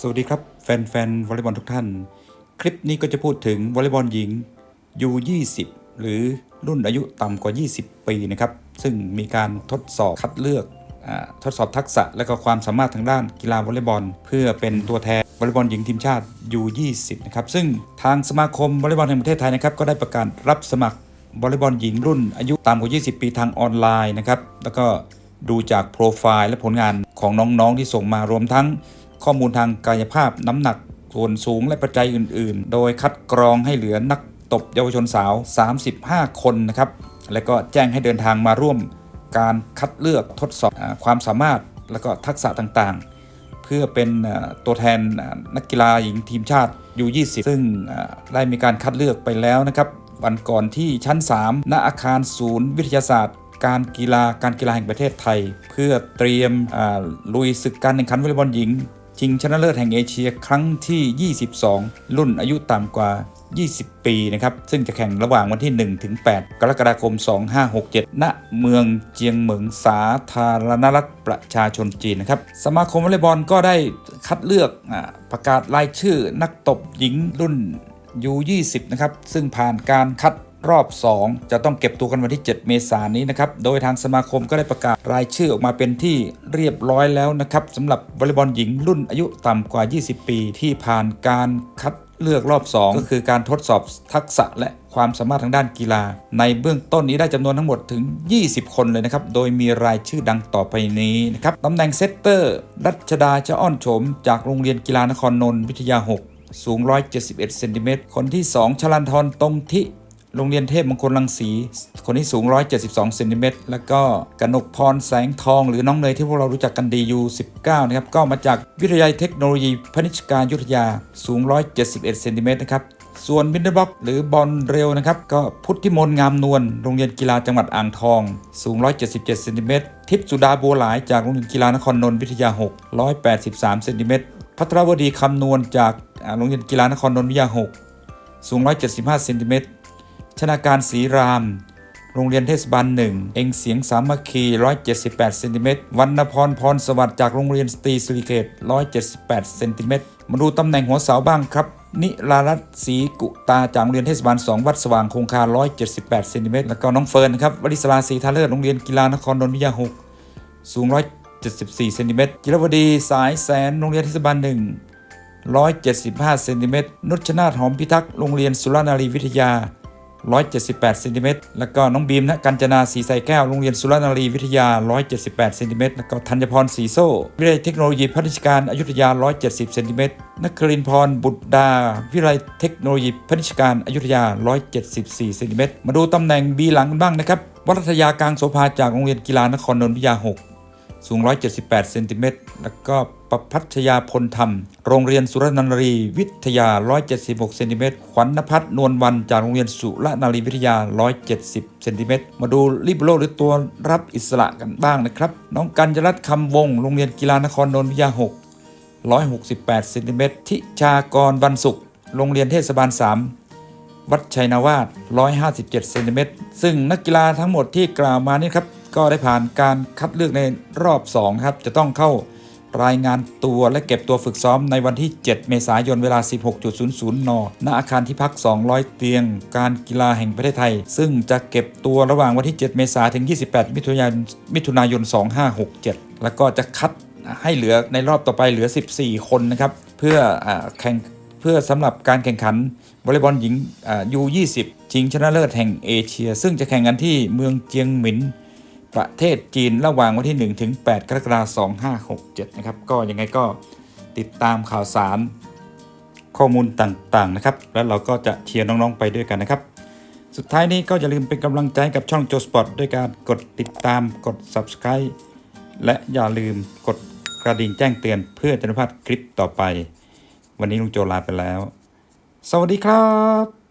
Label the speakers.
Speaker 1: สวัสดีครับ แฟนๆวอลเลย์บอลทุกท่าน คลิปนี้ก็จะพูดถึงวอลเลย์บอลหญิง U20 หรือรุ่นอายุต่ำกว่า 20 ปีนะครับ ซึ่งมีการทดสอบคัดเลือกอทดสอบทักษะและก็ความสามารถทางด้านกีฬาวอลเลย์บอล เพื่อเป็นตัวแทนวอลเลย์บอลหญิงทีมชาติ U20 นะครับซึ่งทางสมาคมวอลเลย์บอลแห่งประเทศไทยนะครับก็ได้ประกาศรับสมัครวอลเลย์บอลหญิงรุ่นอายุต่ำกว่า 20 ปีทางออนไลน์นะครับแล้วก็ดูจากโปรไฟล์และผลงานของน้องๆที่ส่งมารวมทั้ง ข้อมูลทางกายภาพน้ำหนักส่วนสูงและปัจจัยอื่น ๆ โดยคัดกรองให้เหลือนักตบเยาวชนสาว 35 คนนะครับ และก็แจ้งให้เดินทางมาร่วมการคัดเลือกทดสอบความสามารถและก็ทักษะต่างๆ เพื่อเป็นตัวแทนนักกีฬาหญิงทีมชาติ U20 ซึ่งได้มีการคัดเลือกไปแล้วนะครับ วันก่อนที่ชั้น 3 ณ อาคารศูนย์วิทยาศาสตร์ การกีฬาการกีฬาแห่งประเทศไทย เพื่อเตรียมลุยศึกการแข่งขันวอลเลย์บอลหญิง ชิงชนะเลิศแห่งเอเชียครั้งที่ 22 รุ่นอายุต่ำกว่า 20 ปีนะครับ ซึ่งจะแข่งระหว่างวันที่ 1 ถึง 8 กรกฎาคม 2567 ณ เมืองเจียงเหมิงสาธารณรัฐประชาชนจีนนะครับ สมาคมวอลเลย์บอลก็ได้คัดเลือกอประกาศรายชื่อนักตบหญิงรุ่น U20 นะครับ ซึ่งผ่านการคัด รอบ 2 จะต้องเก็บตัวกันวันที่ 7 เมษายนนี้นะครับ โดยทางสมาคมก็ได้ประกาศรายชื่อออกมาเป็นที่เรียบร้อยแล้วนะครับสำหรับวอลเลย์บอลหญิงรุ่นอายุต่ำกว่า 20 ปีที่ผ่านการคัดเลือกรอบ 2 ก็คือการทดสอบทักษะและความสามารถทางด้านกีฬา ในเบื้องต้นนี้ได้จำนวนทั้งหมดถึง 20 คนเลยนะครับ โดยมีรายชื่อดังต่อไปนี้นะครับตำแหน่งเซตเตอร์ รัชดาจะอ้อนโฉม จากโรงเรียนกีฬานครนนท์วิทยา 6 สูง 171 เซนติเมตร คนที่ 2 ชลันทรตรงทิ โรงเรียนเทพมงคลรังสี คนที่สูง 172เซนติเมตรแล้วก็กนกพรแสงทอง หรือน้องเนยที่พวกเรารู้จักกันดีอยู่19นะครับก็มาจากวิทยาลัยเทคโนโลยีพนิชการยุทธยาสูง 171เซนติเมตรนะครับส่วนมินเดอร์บ็อกหรือบอลเร็วนะครับ ก็พุทธิมนงามนวลโรงเรียนกีฬาจังหวัดอ่างทอง สูง 177เซนติเมตรทิพย์สุดาบัวหลายจากโรงเรียนกีฬานครนนท์วิทยา 6 183เซนติเมตรพัทรวดีคำนวณจากโรงเรียนกีฬานครนนท์วิทยา 6 สูง 175เซนติเมตร ชนาการศรีราม โรงเรียนเทศบาลหนึ่ง เองเสียงสามัคคี 178เซนติเมตรวรรณพรพรสวัสดิ์จากโรงเรียนสตรีสิริเกต178เซนติเมตรมาดูตำแหน่งหัวเสาบ้างครับ นิรารัตน์ศรีกุตาจากโรงเรียนเทศบาล 2 วัดสว่างคงคา 178เซนติเมตรแล้วก็น้องเฟิร์นครับวริศราศรีทาเลิศโรงเรียนกีฬานครนนท์วิทยา6สูง 174เซนติเมตรจิรวดีสายแสนโรงเรียนเทศบาลหนึ่ง175เซนติเมตรนุชนาถหอมพิทักษ์โรงเรียนสุรนารีวิทยา 178เซนติเมตรแล้วก็น้องบีมนะกัญจนาศีใสแก้วโรงเรียนสุรนารีวิทยา 178เซนติเมตรแล้วก็ธัญพรศรีโซ่วิทยาเทคโนโลยีพัฒนาการอยุธยา 170เซนติเมตรนครินพรบุตรดา วิทยาลัยเทคโนโลยีพัฒนาการอยุธยา 174เซนติเมตรมาดูตำแหน่งบีหลังกันบ้างนะครับวัฒยากลางโสภาจากโรงเรียนกีฬานครนนท์วิทยา 6 สูง 178เซนติเมตรแล้วก็ ประพัชยาพลธรรม โรงเรียนสุรนารีวิทยา 176 เซนติเมตร ขวัญนภัทรนวลวัน จากโรงเรียนสุรนารีวิทยา 170 เซนติเมตร มาดูลิเบโรหรือตัวรับอิสระกันบ้างนะครับ น้องกัญญรัตน์คำวงศ์โรงเรียนกีฬานครนนท์วิทยา 6 168 เซนติเมตร ทิชากรวันศุกร์โรงเรียนเทศบาล 3วัดชัยนาวาส157 เซนติเมตร ซึ่งนักกีฬาทั้งหมดที่กล่าวมานี่ครับ ก็ได้ผ่านการคัดเลือกในรอบ 2 ครับ จะต้องเข้า รายงานตัวและเก็บตัวฝึกซ้อมในวันที่ 7 เมษายนเวลา 16.00 น ณ อาคารที่พัก 200 เตียง การกีฬาแห่งประเทศไทย ซึ่งจะเก็บตัวระหว่างวันที่ 7 เมษายนถึง 28 มิถุนายนมิถุนายน 2567 แล้วก็จะคัดให้เหลือในรอบต่อไปเหลือ 14 คนนะครับ เพื่ออแข่งเพื่อสำหรับการแข่งขันวอลเลย์บอลหญิงยู20ชิงชนะเลิศแห่งเอเชีย ซึ่งจะแข่งกันที่เมืองเจียงหมิน ประเทศจีนระหว่างวันที่ 1 ถึง 8 กรกฎาคม 2567 นะครับ ก็ยังไงก็ติดตามข่าวสารข้อมูลต่างๆนะครับ แล้วเราก็จะเชียร์น้องๆไปด้วยกันนะครับ สุดท้ายนี้ก็อย่าลืมเป็นกำลังใจกับช่องโจสปอร์ตด้วยการกดติดตามกด subscribe และอย่าลืมกดกระดิ่งแจ้งเตือนเพื่อจะไม่พลาดคลิปต่อไป วันนี้ลุงโจลาไปแล้ว สวัสดีครับ